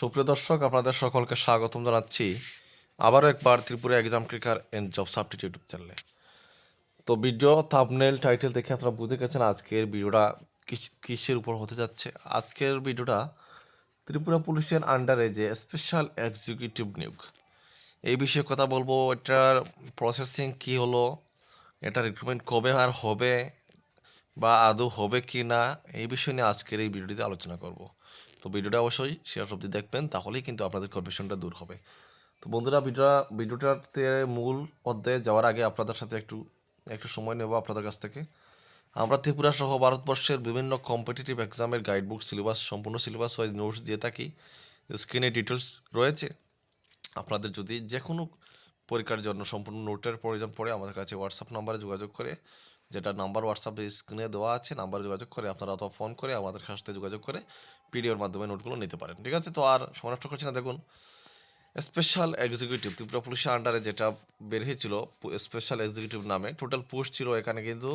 সুপ্রিয় দর্শক, আপনাদের সকলকে স্বাগতম জানাচ্ছি আবারও একবার Tripura exam cracker and job সাবটিট YouTube চ্যানেলে তো ভিডিও থাবনেল টাইটেল দেখে আপনারা বুঝে গেছেন আজকের ভিডিওটা কিস- কিসের উপর হতে যাচ্ছে। আজকের ভিডিওটা ত্রিপুরা পুলিশের আন্ডারে যে স্পেশাল এক্সিকিউটিভ নিয়োগ। এই বিষয়ে কথা বলব, এটার প্রসেসিং কি হলো, এটা রিক্রুটমেন্ট কবে আর হবে বা আদৌ হবে কি না এই বিষয় নিয়ে আজকের এই ভিডিওটিতে আলোচনা করব। তো ভিডিওটা অবশ্যই শেয়ার অবধি দেখবেন, তাহলেই কিন্তু আপনাদের কনফিউশনটা দূর হবে। তো বন্ধুরা, ভিডিওটা, ভিডিওটাতে মূল অধ্যায়ে যাওয়ার আগে আপনাদের সাথে একটু একটু সময় নেব আপনাদের কাছ থেকে। আমরা ত্রিপুরা সহ ভারতবর্ষের বিভিন্ন কম্পিটিটিভ এক্সামের গাইডবুক সিলেবাস সম্পূর্ণ সিলেবাস ওয়াইজ নোটস দিয়ে থাকি। স্ক্রিনে ডিটেলস রয়েছে। আপনাদের যদি যে কোনো পরীক্ষার জন্য সম্পূর্ণ নোটের প্রয়োজন পড়ে, আমাদের কাছে হোয়াটসঅ্যাপ নাম্বারে যোগাযোগ করে যেটা নাম্বার হোয়াটসঅ্যাপে স্ক্রিনে দেওয়া আছে, নাম্বারে যোগাযোগ করে আপনারা অথবা ফোন করে আমাদের সাথে যোগাযোগ করে পিডিওর মাধ্যমে নোটগুলো নিতে পারেন, ঠিক আছে? তো আর সময় নষ্ট করছি না, দেখুন। স্পেশাল এক্সিকিউটিভ ত্রিপুরা পুলিশের আন্ডারে যেটা বের হয়েছিল স্পেশাল এক্সিকিউটিভ নামে টোটাল পোস্ট ছিল এখানে কিন্তু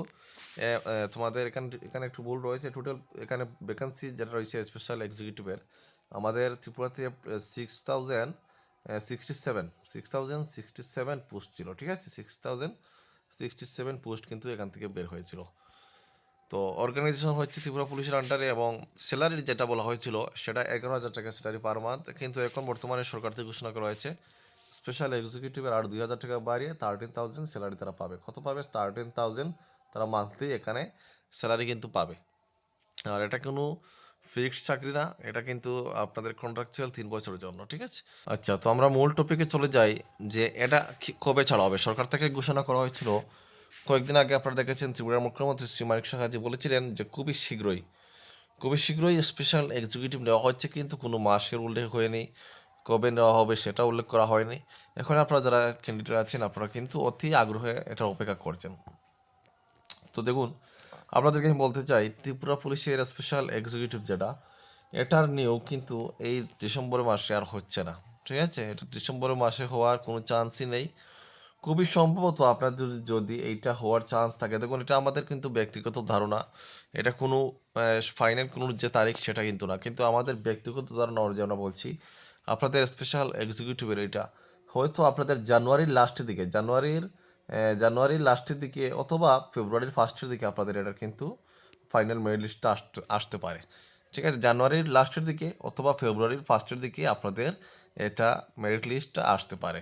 তোমাদের এখানে এখানে একটু ভুল রয়েছে টোটাল এখানে ভ্যাকান্সি যেটা রয়েছে স্পেশাল এক্সিকিউটিভের আমাদের ত্রিপুরাতে six thousand sixty seven six thousand sixty seven post ছিল, ঠিক আছে? Six thousand sixty seven post কিন্তু এখান থেকে বের হয়েছিল। তো অর্গানাইজেশন হচ্ছে ত্রিপুরা পুলিশের আন্ডারে এবং স্যালারি যেটা বলা হয়েছিল, সেটা এগারো হাজার টাকা স্যালারি পার মান্থ কিন্তু এখন বর্তমানে সরকার থেকে ঘোষণা করা হয়েছে স্পেশাল এক্সিকিউটিভের আর দুই হাজার টাকা বাড়িয়ে থার্টিন থাউজেন্ড স্যালারি তারা পাবে। কত পাবে? থার্টিন থাউজেন্ড তারা মান্থলি এখানে স্যালারি কিন্তু পাবে। আর এটা কোনো ফিক্সড চাকরি না, এটা কিন্তু আপনাদের কন্ট্রাকচুয়াল তিন বছরের জন্য, ঠিক আছে? আচ্ছা তো আমরা মূল টপিকে চলে যাই যে এটা কবে ছাড়া হবে? সরকার থেকে ঘোষণা করা হয়েছিল কয়েকদিন আগে, আপনারা দেখেছেন ত্রিপুরার মুখ্যমন্ত্রী শ্রী মানিক সাহাজি বলেছিলেন যে খুবই শীঘ্রই খুবই শীঘ্রই স্পেশাল এক্সিকিউটিভ নেওয়া হচ্ছে কিন্তু কোনো মাসের উল্লেখ হয়নি, কবে নেওয়া হবে সেটা উল্লেখ করা হয়নি। এখন আপনারা যারা ক্যান্ডিডেট আছেন, আপনারা কিন্তু অতি আগ্রহে এটা অপেক্ষা করছেন। তো দেখুন আপনাদেরকে আমি বলতে চাই, ত্রিপুরা পুলিশের স্পেশাল এক্সিকিউটিভ যেটা, এটার নিয়োগ কিন্তু এই ডিসেম্বর মাসে আর হচ্ছে না। ঠিক আছে? এটা ডিসেম্বর মাসে হওয়ার কোনো চান্সই নেই। খুবই সম্ভবত আপনার যদি যদি এইটা হওয়ার চান্স থাকে, দেখুন এটা আমাদের কিন্তু ব্যক্তিগত ধারণা। এটা কোনো ফাইনাল কোনো যে তারিখ সেটা কিন্তু না। কিন্তু আমাদের ব্যক্তিগত ধারণা অনুযায়ী আমরা বলছি, আপনাদের স্পেশাল এক্সিকিউটিভের এটা। হয়তো আপনাদের জানুয়ারির লাস্টের দিকে, জানুয়ারির জানুয়ারির লাস্টের দিকে অথবা ফেব্রুয়ারির ফার্স্টের দিকে আপনাদের এটার কিন্তু ফাইনাল মেরিট লিস্টটা আসতে আসতে পারে। ঠিক আছে, জানুয়ারির লাস্টের দিকে অথবা ফেব্রুয়ারির ফার্স্টের দিকে আপনাদের এটা মেরিট লিস্টটা আসতে পারে।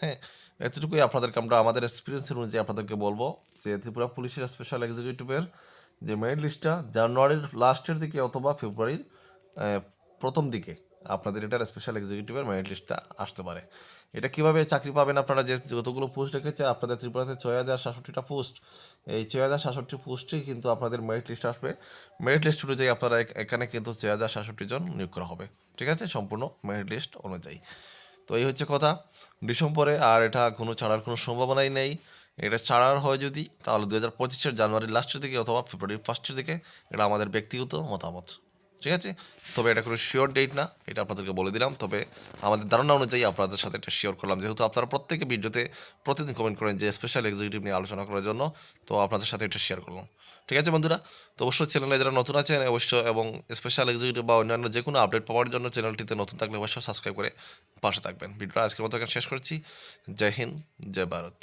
হ্যাঁ এতটুকুই আপনাদেরকে আমরা আমাদের এক্সপিরিয়েন্সের অনুযায়ী আপনাদেরকে বলব যে ত্রিপুরা পুলিশের স্পেশাল এক্সিকিউটিভের যে মেরিট লিস্টটা জানুয়ারির লাস্টের দিকে অথবা ফেব্রুয়ারির প্রথম দিকে আপনাদের এটার স্পেশাল এক্সিকিউটিভের মেরিট লিস্টটা আসতে পারে। এটা কীভাবে চাকরি পাবেন আপনারা? যে যতগুলো পোস্ট রেখেছে, আপনাদের ত্রিপুরাতে ছয় হাজার সাতষট্টিটা পোস্ট এই ছয় হাজার সাতষট্টি পোস্টেই কিন্তু আপনাদের মেরিট লিস্ট আসবে। মেরিট লিস্ট অনুযায়ী আপনারা এখানে কিন্তু ছয় হাজার সাতষট্টি জন নিয়োগ করা হবে। ঠিক আছে? সম্পূর্ণ মেরিট লিস্ট অনুযায়ী। তো এই হচ্ছে কথা। ডিসেম্বরে আর এটা কোনো ছাড়ার কোনো সম্ভাবনাই নেই। এটা ছাড়ার হয় যদি, তাহলে দু হাজার পঁচিশের জানুয়ারির লাস্টের দিকে অথবা ফেব্রুয়ারির ফার্স্টের দিকে, এটা আমাদের ব্যক্তিগত মতামত। ঠিক আছে? তবে এটা কোনো শিওর ডেট না, এটা আপনাদেরকে বলে দিলাম। তবে আমাদের ধারণা অনুযায়ী আপনাদের সাথে এটা শেয়ার করলাম। যেহেতু আপনারা প্রত্যেকে ভিডিওতে প্রতিদিন কমেন্ট করেন যে স্পেশাল এক্সিকিউটিভ নিয়ে আলোচনা করার জন্য, তো আপনাদের সাথে এটা শেয়ার করলাম। ঠিক আছে বন্ধুরা? তো অবশ্যই চ্যানেলে যারা নতুন আছেন, অবশ্যই এবং স্পেশাল এক্সিকিউটিভ বা অন্যান্য যে কোনো আপডেট পাওয়ার জন্য চ্যানেলটিতে নতুন থাকলে অবশ্যই সাবস্ক্রাইব করে পাশে থাকবেন। ভিডিওটা আজকের মতো শেষ করছি। জয় হিন্দ, জয় ভারত।